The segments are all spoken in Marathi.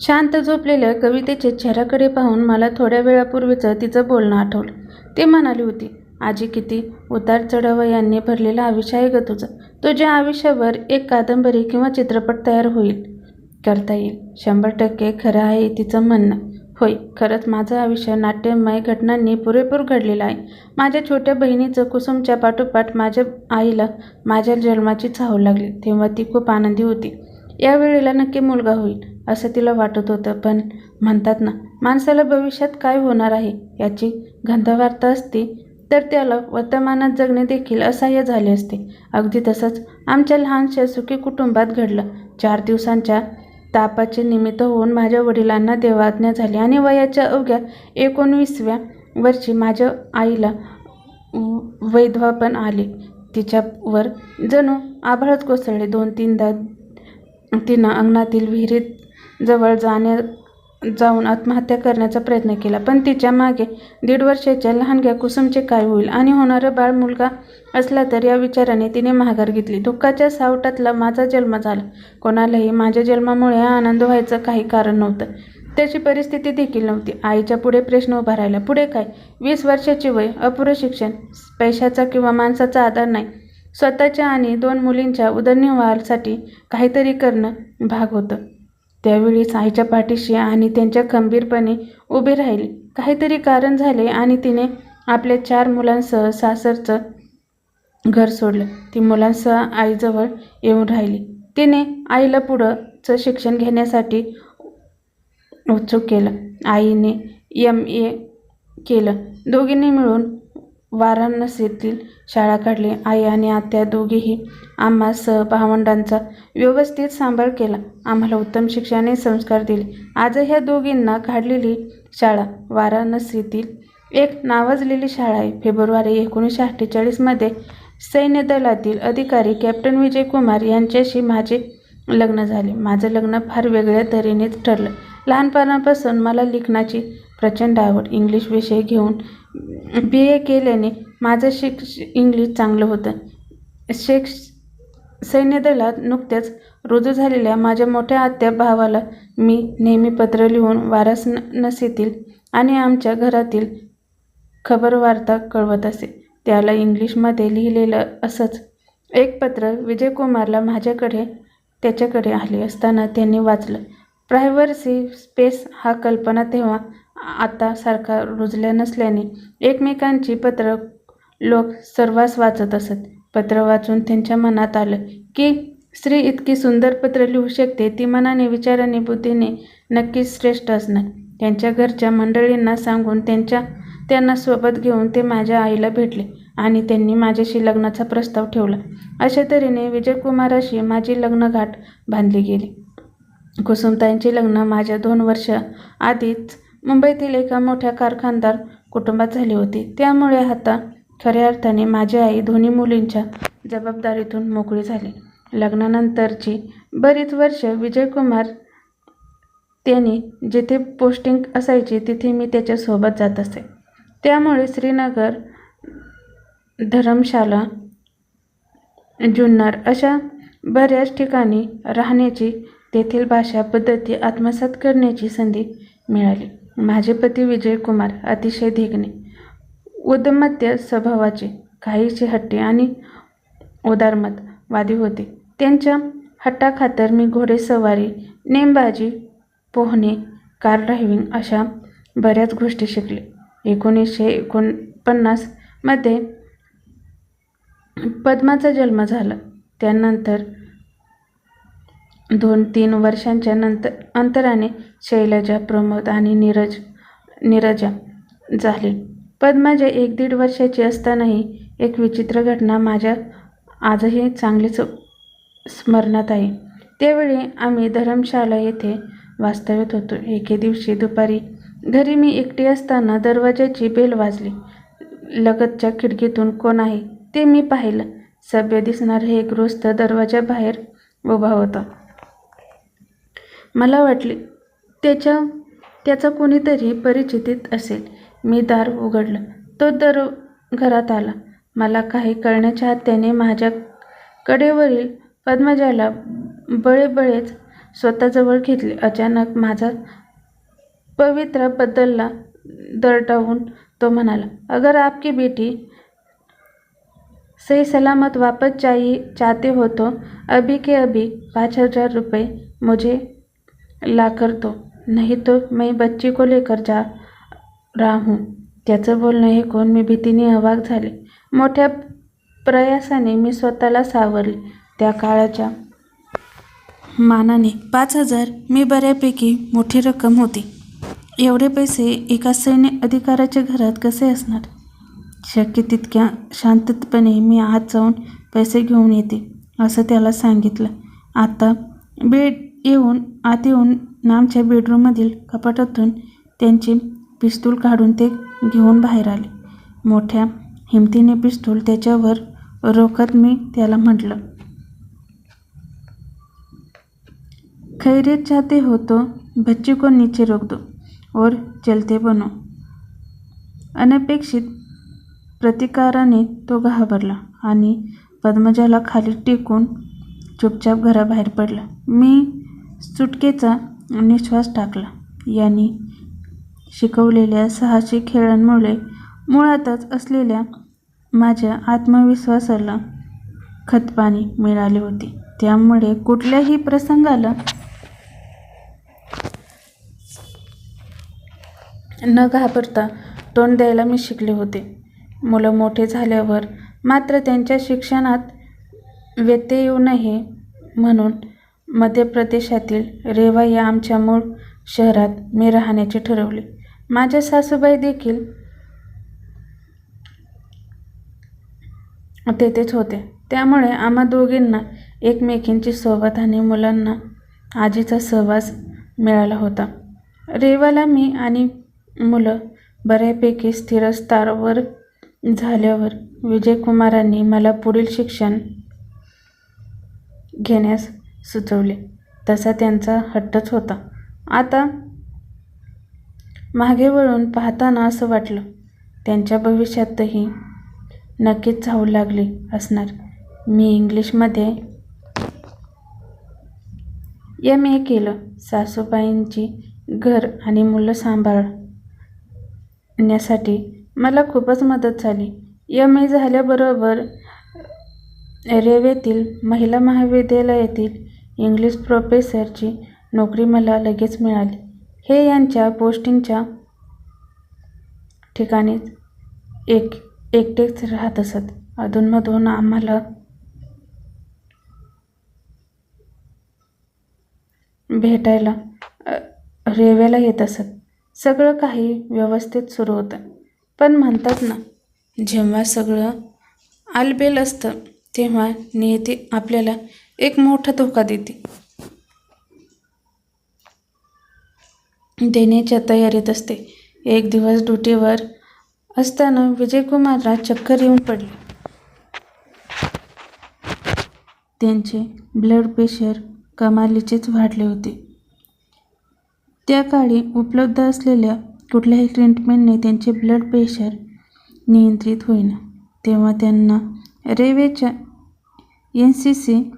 शांत झोपलेल्या कवितेच्या चेहऱ्याकडे पाहून मला थोड्या वेळापूर्वीचं तिचं बोलणं आठवलं. ती म्हणाली होती आजी किती उतार चढाव यांनी भरलेला आयुष्य आहे ग तुझं. तुझ्या आयुष्यावर एक कादंबरी किंवा चित्रपट तयार होईल करता येईल. शंभर टक्के खरं आहे तिचं म्हणणं. होय खरंच माझं आयुष्य नाट्यमय घटनांनी पुरेपूर घडलेलं आहे. माझ्या छोट्या बहिणीचं कुसुमच्या पाठोपाठ माझ्या आईला माझ्या जन्माची चाहू लागली. तेव्हा ती खूप आनंदी होती. या वेळेला नक्की मुलगा होईल असं तिला वाटत होतं. पण म्हणतात ना माणसाला भविष्यात काय होणार आहे याची गंधवार्ता असती तर त्याला वर्तमानात जगणे देखील असह्य झाले असते. अगदी तसंच आमच्या लहानशा सुखी कुटुंबात घडलं. चार दिवसांच्या तापाचे निमित्त होऊन माझ्या वडिलांना देवाज्ञा झाली आणि वयाच्या अवघ्या एकोणवीसव्या वर्षी माझ्या आईला वैधवापण आले. तिच्यावर जणू आभाळच कोसळले. दोन तीनदा तिनं अंगणातील विहिरीत जवळ जाण्या जाऊन आत्महत्या करण्याचा प्रयत्न केला. पण तिच्यामागे दीड वर्षाच्या लहानग्या कुसुमचे काय होईल आणि होणारं बाळ मुलगा असला तर या विचाराने तिने माघार घेतली. दुःखाच्या सावटातला माझा जन्म झाला. कोणालाही माझ्या जन्मामुळे आनंद व्हायचं काही कारण नव्हतं. त्याची परिस्थिती देखील नव्हती. आईच्या पुढे प्रश्न उभा राहिला. पुढे काय? वीस वर्षाची वय अपुरं शिक्षण पैशाचा किंवा माणसाचा आधार नाही. स्वतःच्या आणि दोन मुलींच्या उदरनिर्वाहासाठी काहीतरी करणं भाग होतं. त्यावेळीच आईच्या पाठीशी आणि त्यांच्या खंबीरपणे उभी राहिली. काहीतरी कारण झाले आणि तिने आपल्या चार मुलांसह सासरचं घर सोडलं. ती मुलांसह आईजवळ येऊन राहिली. तिने आईला पुढंचं शिक्षण घेण्यासाठी उत्सुक केलं. आईने एम ए केलं. दोघींनी मिळून वाराणसीतील शाळा काढली. आई आणि आत्या दोघीही आम्हा सह भावंडांचा व्यवस्थित सांभाळ केला. आम्हाला उत्तम शिक्षणाने संस्कार दिले. आज ह्या दोघींना काढलेली शाळा वाराणसीतील एक नावाजलेली शाळा आहे. फेब्रुवारी एकोणीसशे अठ्ठेचाळीसमध्ये सैन्य दलातील अधिकारी कॅप्टन विजय कुमार यांच्याशी माझे लग्न झाले. माझं लग्न फार वेगळ्या तऱ्हेनेच ठरलं. लहानपणापासून मला लिखाणाची प्रचंड आवड. इंग्लिश विषय घेऊन बी ए केल्याने माझं शिक्ष इंग्लिश चांगलं होतं. शेख सैन्यदलात नुकत्याच रुजू झालेल्या माझ्या मोठ्या आत्या भावाला मी नेहमी पत्र लिहून वाराणसीतील आणि आमच्या घरातील खबरवार्ता कळवत असे. त्याला इंग्लिशमध्ये लिहिलेलं असंच. एक पत्र विजयकुमारला माझ्याकडे त्याच्याकडे आले असताना त्यांनी वाचलं प्रायव्हसी स्पेस हा कल्पना तेव्हा आता सारखा रुजल्या नसल्याने एकमेकांची पत्र लोक सर्वांस वाचत असत. पत्र वाचून त्यांच्या मनात आलं की स्त्री इतकी सुंदर पत्र लिहू शकते ती मनाने विचाराने बुद्धीने नक्कीच श्रेष्ठ असणार. त्यांच्या घरच्या मंडळींना सांगून त्यांच्या त्यांना सोबत घेऊन ते माझ्या आईला भेटले आणि त्यांनी माझ्याशी लग्नाचा प्रस्ताव ठेवला. अशा तऱ्हेने विजयकुमाराशी माझी लग्नगाठ बांधली गेली. कुसुमताईंचे लग्न माझ्या दोन वर्ष आधीच मुंबईतील एका मोठ्या कारखानदार कुटुंबात झाली होती. त्यामुळे आता खऱ्या अर्थाने माझी आई दोन्ही मुलींच्या जबाबदारीतून मोकळी झाली. लग्नानंतरची बरीच वर्ष विजयकुमार त्यांनी जिथे पोस्टिंग असायची तिथे मी त्याच्यासोबत जात असे. त्यामुळे श्रीनगर धर्मशाला जुन्नर अशा बऱ्याच ठिकाणी राहण्याची तेथील भाषा पद्धती आत्मसात करण्याची संधी मिळाली. माझे पती विजयकुमार अतिशय देखणे उदमत्य स्वभावाचे काहीचे हट्टी आणि उदारमतवादी होते. त्यांच्या हट्टाखातर मी घोडेसवारी नेमबाजी पोहणे कार ड्रायव्हिंग अशा बऱ्याच गोष्टी शिकले. एकोणीसशे एकोणपन्नासमध्ये पद्माचा जन्म झाला. त्यानंतर दोन तीन वर्षांच्या नंतर अंतराने शैलजा प्रमोद आणि नीरज नीरजा झाली. पद्माजा एक दीड वर्षाची असतानाही एक विचित्र घटना माझ्या आजही चांगलीच स्मरणात आहे. त्यावेळी आम्ही धर्मशाला येथे वास्तव्यात होतो. एके दिवशी दुपारी घरी मी एकटी असताना दरवाजाची बेल वाजली. लगतच्या खिडकीतून कोण आहे ते मी पाहिलं. सभ्य दिसणारं एक गृहस्थ दरवाजाबाहेर उभा होता. मला वाटले त्याच्या त्याचा कोणीतरी परिचितीत असेल. मी दार उघडलं. तो दर घरात आला. मला काही कळण्याच्या आत त्याने माझ्या कडेवरील पद्मजाला बळेबळेच स्वतःजवळ घेतले. अचानक माझा पवित्रा बदलला दरडावून तो म्हणाला अगर आपकी बेटी सही सलामत वापस चाहिए चाहते हो तो अभी के अभी पाँच हजार रुपये मुझे ला कर दो नहीं तो मैं बच्ची को लेकर जा रहा हूँ. त्याचं बोलणं ऐकून मी भीतीने अवाक झाले. मोठ्या प्रयासाने मी स्वतःला सावरले त्या काळाच्या मानाने. पाच हजार मी बऱ्यापैकी मोठी रक्कम होती. एवढे पैसे एका सैन्य अधिकाऱ्याच्या घरात कसे असणार? शक्य तितक्या शांतपणे मी आत जाऊन पैसे घेऊन येते असं त्याला सांगितलं. आता बेड येऊन आत येऊन आमच्या बेडरूममधील कपाटातून त्यांचे पिस्तूल काढून ते घेऊन बाहेर आले. मोठ्या हिमतीने पिस्तूल त्याच्यावर रोखत मी त्याला म्हटलं खैरे चाहते हो तो बच्ची को नीचे रोक दो और चलते बनो. अनपेक्षित प्रतिकाराने तो घाबरला आणि पद्मजाला खाली टेकून चुपचाप घराबाहेर पडला. मी सुटकेचा निश्वास टाकला. यांनी शिकवलेल्या साहसी खेळांमुळे मुळातच असलेल्या माझ्या आत्मविश्वासाला खतपाणी मिळाले होते. त्यामुळे कुठल्याही प्रसंगाला न घाबरता तोंड द्यायला मी शिकले होते. मुलं मोठे झाल्यावर मात्र त्यांच्या शिक्षणात व्यत्यय येऊ नये म्हणून मध्य प्रदेशातील रेवा या आमच्या मूळ शहरात मी राहण्याचे ठरवले. माझ्या सासूबाई देखील तेथेच होते. त्यामुळे आम्हा दोघींना एकमेकींची सोबत आणि मुलांना आजीचा सहवास मिळाला होता. रेवाला मी आणि मुलं बऱ्यापैकी स्थिरस्तरावर झाल्यावर विजयकुमारांनी मला पुढील शिक्षण घेण्यास सुचवले. तसा त्यांचा हट्टच होता. आता मागे वळून पाहताना असं वाटलं त्यांच्या भविष्यातही नक्कीच जाऊ लागली असणार. मी इंग्लिशमध्ये एम ए केलं. सासूबाईंची घर आणि मुलं सांभाळण्यासाठी मला खूपच मदत झाली. एम ए झाल्याबरोबर रेवेतील महिला महाविद्यालयातील इंग्लिश प्रोफेसरची नोकरी मला लगेच मिळाली. हे यांच्या पोस्टिंगच्या ठिकाणीच एक एकटेच राहत असत. अधूनमधून आम्हाला भेटायला रेव्याला येत असत. सगळं काही व्यवस्थित सुरू होतं. पण म्हणतात ना जेव्हा सगळं आलबेल असतं तेव्हा नियती आपल्याला एक मोठा धोका देते. देण्याच्या तयारीत असते. एक दिवस ड्युटीवर असताना विजयकुमारला चक्कर येऊन पडले. त्यांचे ब्लड प्रेशर कमालीचेच वाढले होते. त्या काळी उपलब्ध असलेल्या कुठल्याही ट्रीटमेंटने त्यांचे ब्लड प्रेशर नियंत्रित होईना. तेव्हा त्यांना रेवेच्या एन सी सी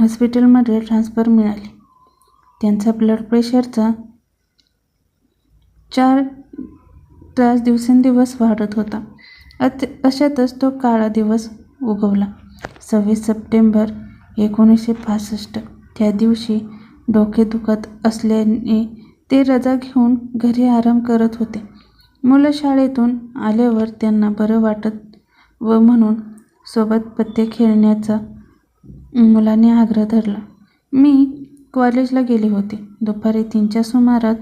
हॉस्पिटलमध्ये ट्रान्सफर मिळाली. त्यांचा ब्लड प्रेशरचा चार त्रास दिवसेंदिवस वाढत होता. अत अशातच तो काळा दिवस उगवला. सव्वीस सप्टेंबर एकोणीसशे पासष्ट. त्या दिवशी डोके दुखत असल्याने ते रजा घेऊन घरी आराम करत होते. मुलं शाळेतून आल्यावर त्यांना बरं वाटत व म्हणून सोबत पत्ते खेळण्याचा मुलाने आग्रह धरला. मी कॉलेजला गेले होते. दुपारी तीनच्या सुमारात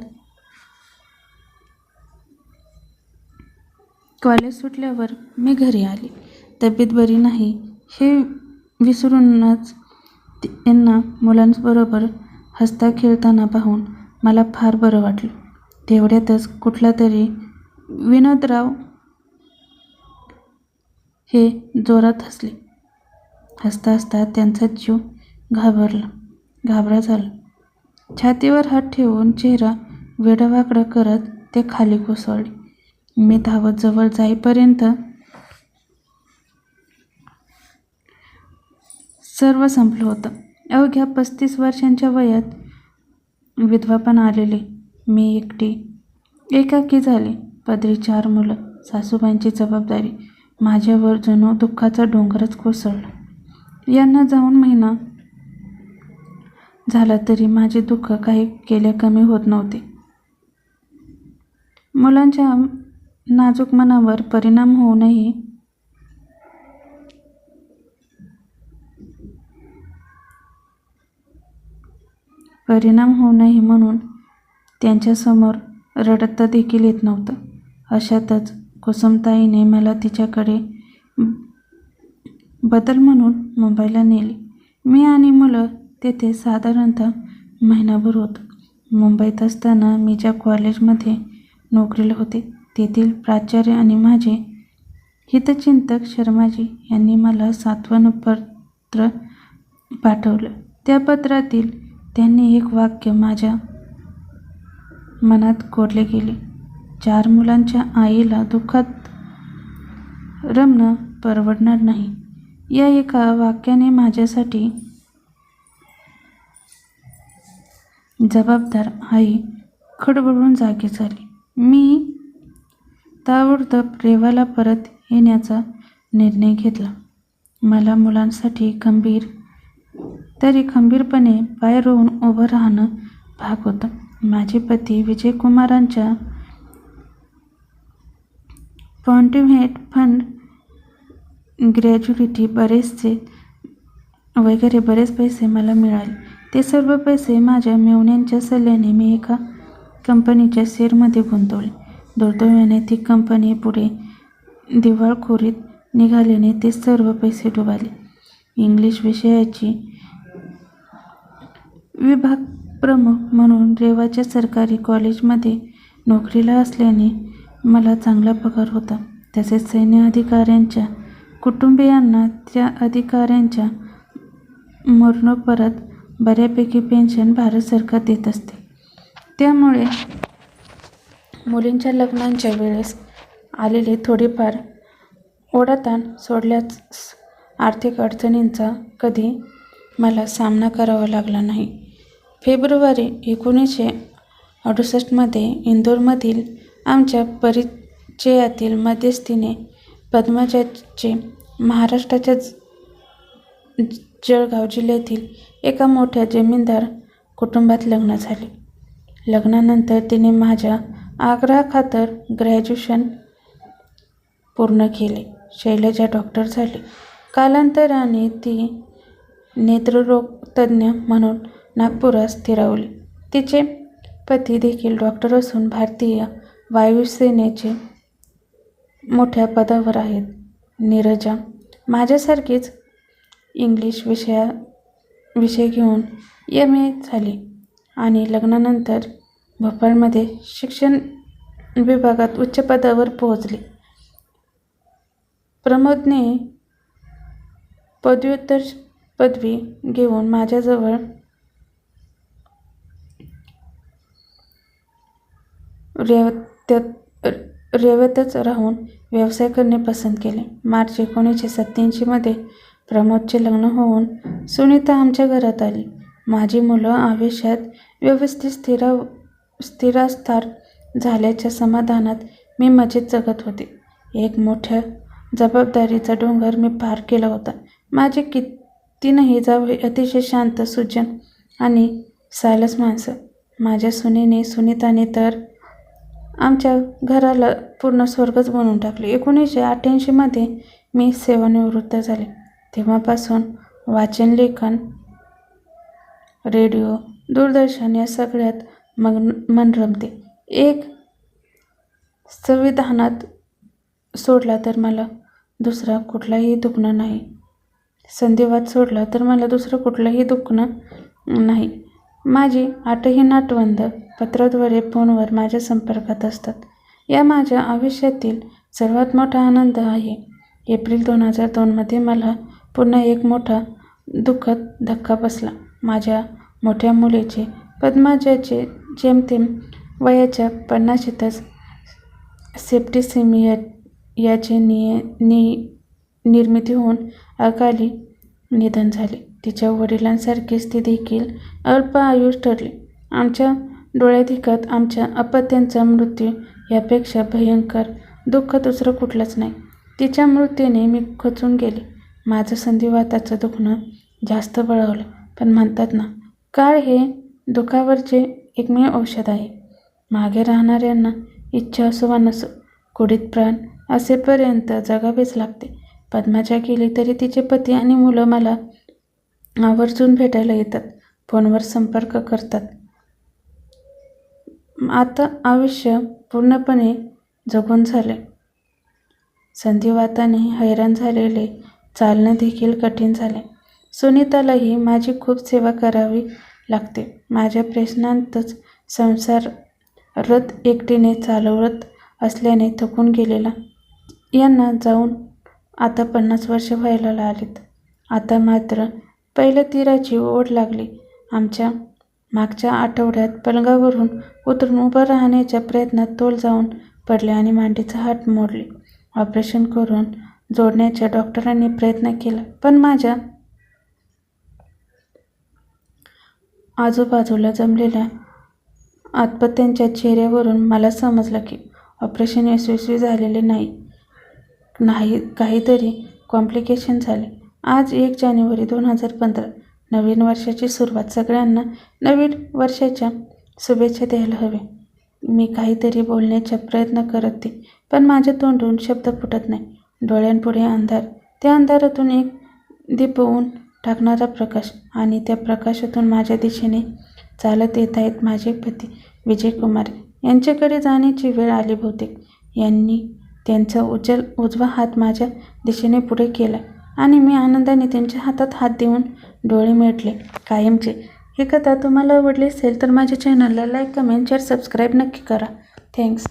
कॉलेज सुटल्यावर मी घरी आले. तब्येत बरी नाही. हे विसरूनच त्यांना मुलांबरोबर हसता खेळताना पाहून मला फार बरं वाटलं. तेवढ्यातच कुठला तरी विनोदराव हे जोरात हसले. हसता हसता त्यांचा जीव घाबरला घाबरा झाला. छातीवर हात ठेवून चेहरा वेडावाकडा करत ते खाली कोसळले. मी धावत जवळ जाईपर्यंत सर्व संपलं होतं. अवघ्या पस्तीस वर्षांच्या वयात विधवा पण आलेले. मी एकटी एकाकी झाले. पदरी चार मुलं सासूबाईंची जबाबदारी माझ्यावर जणू दुःखाचा डोंगरच कोसळला. यांना जाऊन महिना झाला तरी माझे दुःख काही केले कमी होत नव्हते. मुलांच्या नाजूक मनावर परिणाम होऊनही परिणाम होऊ नये म्हणून त्यांच्यासमोर रडता देखील येत नव्हतं. अशातच कुसुमताईने मला तिच्याकडे बदल म्हणून मुंबईला नेले. मी आणि मुलं तेथे साधारणतः महिनाभर होतो. मुंबईत असताना मी ज्या कॉलेजमध्ये नोकरीला होते तेथील प्राचार्य आणि माझे हितचिंतक शर्माजी यांनी मला सात्वनपत्र पाठवलं. त्या पत्रातील त्यांनी एक वाक्य माझ्या मनात कोरले गेले. चार मुलांच्या आईला दुःखात रमणं परवडणार नाही. या एका वाक्याने माझ्यासाठी जबाबदार आई खडबडून जागी झाली. मी ताबडतोब रेवाला परत येण्याचा निर्णय घेतला. मला मुलांसाठी खंबीर तरी खंबीरपणे पाय रोवून उभं राहणं भाग होतं. माझे पती विजयकुमारांच्या पॉन्टिव्हेट फंड ग्रॅज्युलिटी बरेचसे वगैरे बरेच पैसे मला मिळाले. ते सर्व पैसे माझ्या मेवण्यांच्या सल्ल्याने मी एका कंपनीच्या शेअरमध्ये गुंतवले. दुर्दैवाने ती कंपनी पुढे दिवाळखोरीत निघाल्याने ते सर्व पैसे डुबाले. इंग्लिश विषयाची विभाग प्रमुख म्हणून रेवाच्या सरकारी कॉलेजमध्ये नोकरीला असल्याने मला चांगला पगार होता. तसेच सैन्य अधिकाऱ्यांच्या कुटुंबियांना त्या अधिकाऱ्यांच्या मरणोपरांत बऱ्यापैकी पेन्शन भारत सरकार देत असते. त्यामुळे मुलींच्या लग्नांच्या वेळेस आलेले थोडेफार ओढाताण सोडल्यास आर्थिक अडचणींचा कधी मला सामना करावा लागला नाही. फेब्रुवारी एकोणीसशे अडुसष्टमध्ये इंदोरमधील आमच्या परिचयातील मध्यस्थीने पद्मजाचे महाराष्ट्राच्या ज- जळगाव जिल्ह्यातील एका मोठ्या जमीनदार कुटुंबात लग्न झाले. लग्नानंतर तिने माझ्या आग्रहाखातर ग्रॅज्युएशन पूर्ण केले. शैलजा डॉक्टर झाली. कालांतराने ती नेत्ररोग तज्ज्ञ म्हणून नागपुरात स्थिरावली. तिचे पती देखील डॉक्टर असून भारतीय वायुसेनेचे मोठ्या पदावर आहेत. नीरजा माझ्यासारखीच इंग्लिश विषया विषय घेऊन एम ए झाली आणि लग्नानंतर भोपाळमध्ये शिक्षण विभागात उच्च पदावर पोहोचले. प्रमोदने पदव्युत्तर पदवी घेऊन माझ्याजवळ त्यात रेवतच राहून व्यवसाय करणे पसंत केले. मार्च एकोणीसशे सत्त्याऐंशीमध्ये प्रमोदचे लग्न होऊन सुनीता आमच्या घरात आली. माझी मुलं आयुष्यात व्यवस्थित स्थिरा स्थिरास्तार झाल्याच्या समाधानात मी मजेत जगत होते. एक मोठ्या जबाबदारीचा डोंगर मी पार केला होता. माझे कि तीनही जावई अतिशय शांत सुजन आणि सालस माणसं. माझ्या सुनेने सुनीताने तर आमच्या घराला पूर्ण स्वर्गच बनवून टाकले. एकोणीसशे अठ्ठ्याऐंशीमध्ये मी सेवानिवृत्त झाले. तेव्हापासून वाचन लेखन रेडिओ दूरदर्शन या सगळ्यात मग मन रमते. एक संविधानात सोडला तर मला दुसरा कुठलाही दुखणं नाही. संधिवाद सोडला तर मला दुसरं कुठलंही दुखणं नाही. माझी आठही नाटवंद पत्राद्वारे फोनवर माझ्या संपर्कात असतात. या माझ्या आयुष्यातील सर्वात मोठा आनंद आहे. एप्रिल दोन हजार दोनमध्ये मला पुन्हा एक मोठा दुःखद धक्का बसला. माझ्या मोठ्या मुलीचे पद्माजाचे जेमतेम वयाच्या पन्नाशीतच सेप्टिसिमिया याचे निय नि निर्मिती होऊन अकाली निधन झाले. तिच्या वडिलांसारखीच ती देखील अल्प आयुष ठरली. आमच्या डोळ्याधिकात आमच्या अपत्यांचा मृत्यू यापेक्षा भयंकर दुःख दुसरं कुठलंच नाही. तिच्या मृत्यूने मी खचून गेले. माझं संधिवाताचं दुखणं जास्त बळावलं. पण म्हणतात ना काळ हे दुखावरचे एकमेव औषध आहे. मागे राहणाऱ्यांना इच्छा असो वा नसो कुडीत प्राण असेपर्यंत जगावेच लागते. पद्माच्या गेली तरी तिचे पती आणि मुलं मला आवर्जून भेटायला येतात फोनवर संपर्क करतात. आता आयुष्य पूर्णपणे जगून झाले. संधिवाताने हैराण झालेले चालणे देखील कठीण झाले. सुनीतालाही माझी खूप सेवा करावी लागते. माझ्या प्रश्नांतच संसार रथ एकटीने चालवत असल्याने थकून गेलेला. यांना जाऊन आता पन्नास वर्ष व्हायला आलीत आता मात्र पहिल्या तीराची ओढ लागली. आमच्या मागच्या आठवड्यात पलंगावरून उतरून उभं राहण्याच्या प्रयत्नात तोल जाऊन पडले आणि मांडीचा हात मोडले. ऑपरेशन करून जोडण्याच्या डॉक्टरांनी प्रयत्न केला पण माझ्या आजूबाजूला जमलेल्या आत्पत्यांच्या चेहऱ्यावरून मला समजलं की ऑपरेशन यशस्वी झालेले नाही. नाही काहीतरी कॉम्प्लिकेशन झाले. आज एक जानेवारी दोन हजार पंधरा. नवीन वर्षाची सुरुवात सगळ्यांना नवीन वर्षाच्या शुभेच्छा द्यायला हवे. मी काहीतरी बोलण्याचा प्रयत्न करत ते पण माझ्या तोंडून शब्द फुटत नाही. डोळ्यांपुढे अंधार. त्या अंधारातून एक दिपवून टाकणारा प्रकाश आणि त्या प्रकाशातून माझ्या दिशेने चालत येत आहेत माझे पती विजयकुमार. यांच्याकडे जाण्याची वेळ आली बहुतेक. यांनी त्यांचा उज्ज्वल उजवा हात माझ्या दिशेने पुढे केला आणि मी आनंदाने त्यांच्या हातात हात देऊन डोळे मिटले. कायमचे. ही कथा तुम्हाला आवडली असेल तर माझ्या चॅनलला लाईक कमेंट शेअर सबस्क्राईब नक्की करा. थँक्स